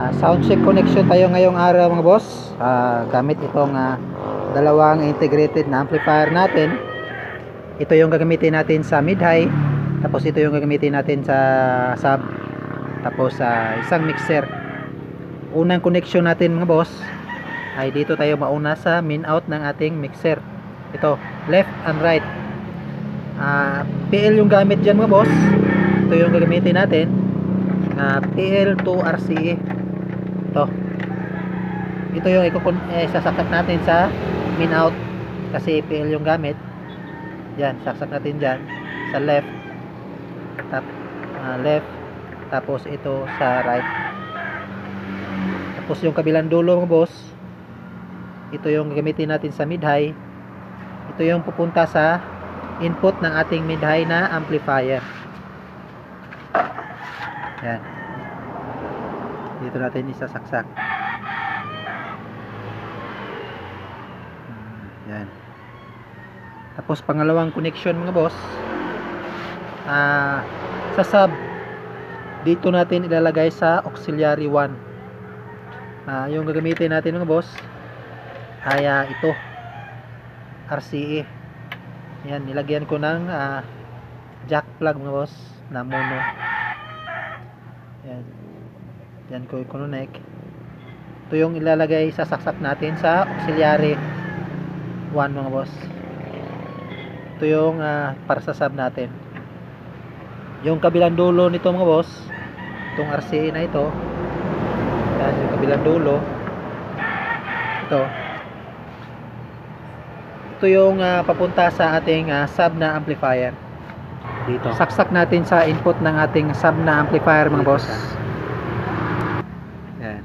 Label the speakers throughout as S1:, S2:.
S1: Ah, sound check connection tayo ngayong araw mga boss. Ah, gamit itong ah, dalawang integrated na amplifier natin. Ito yung gagamitin natin sa mid-high. Tapos ito yung gagamitin natin sa sub. Tapos sa isang mixer. Unang connection natin mga boss ay dito tayo mauna sa min out ng ating mixer. Ito, left and right. Ah, PL yung gamit dyan mga boss. Ito yung gagamitin natin. Ah, PL to RCA. Ito. Ito yung ikukun eh, sasaksak natin sa min out kasi PL yung gamit. Yan, saksak natin dyan sa left. Tap, ah, left. Tapos ito sa right. Tapos yung kabilang dulo mga boss. Ito yung gagamitin natin sa mid-high. Ito yung pupunta sa input ng ating mid-high na amplifier. Yan. Dito natin isasaksak. Yan. Tapos pangalawang connection mga boss. Ah, sa sub dito natin ilalagay sa auxiliary 1. Ah, yung gagamitin natin mga boss ay ah, ito RCA. Yan, nilagyan ko ng ah, jack plug mga boss na mono. Yan. Yan ko i-connect. Ito yung ilalagay sa saksak natin sa auxiliary 1 mga boss. Ito yung ah, para sa sub natin. Yung kabilang dulo nito mga boss, itong RCA na ito. Yan yung kabilang dulo. Ito. Ito yung ah, papunta sa ating ah, sub na amplifier.
S2: Dito.
S1: Saksak natin sa input ng ating sub na amplifier mga boss. Yan.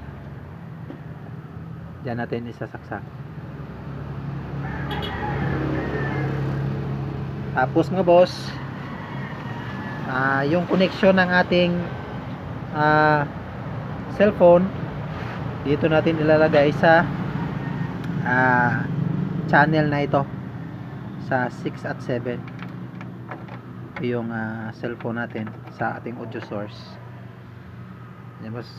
S1: Diyan natin isasaksak. Tapos mga boss, ah yung connection ng ating ah, cellphone dito natin ilalagay sa ah, channel na ito sa 6 at 7 ito yung ah, cellphone natin sa ating audio source boss.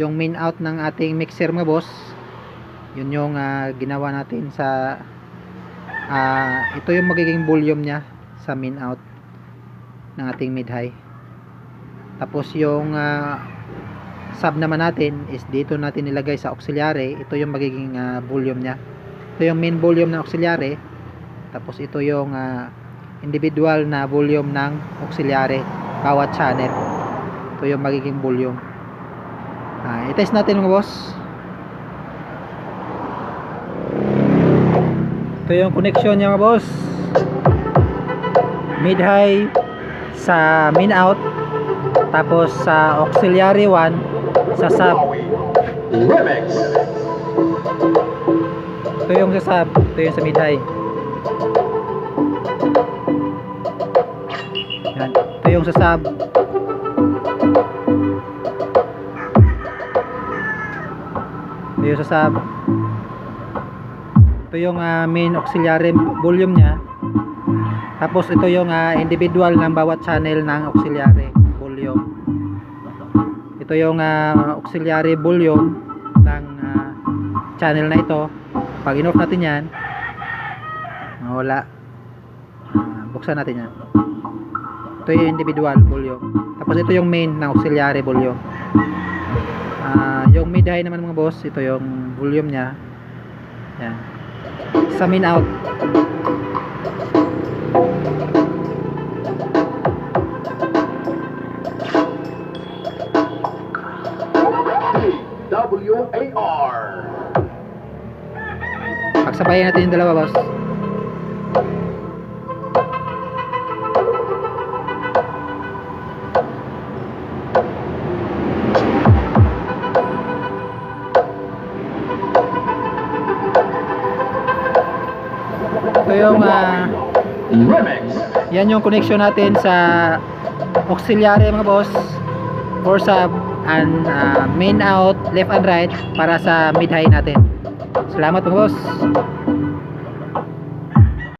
S1: yung main out ng ating mixer mga boss yun yung ah, ginawa natin sa ah, ito yung magiging volume nya sa main out ng ating mid high. Tapos yung ah, sub naman natin is dito natin nilagay sa auxiliary. Ito yung magiging ah, volume nya ito yung main volume ng auxiliary. Tapos ito yung ah, individual na volume ng auxiliary bawat channel. Ito yung magiging volume. Ah, i-test natin mga boss ito yung connection niya mga boss. Mid high sa min out tapos sa auxiliary 1 sa sub.
S2: Remix.
S1: ito yung sa sub ito yung sa mid high yan ito yung sa sub. Ito yung sa sub ito yung ah, main auxiliary volume nya tapos ito yung ah, individual ng bawat channel ng auxiliary volume. Ito yung ah, auxiliary volume ng ah, channel na ito. Pag in-off natin yan wala. Ah, buksan natin yan. Ito yung individual volume. Tapos ito yung main ng auxiliary volume. Ah, yung mid high naman mga boss ito yung volume nya yan sa main out
S2: W-A-R.
S1: pagsabayan natin yung dalawa boss ito yung
S2: Remix.
S1: yan yung connection natin sa auxiliary mga boss. For sub and ah, main out left and right para sa mid high natin. Salamat mga boss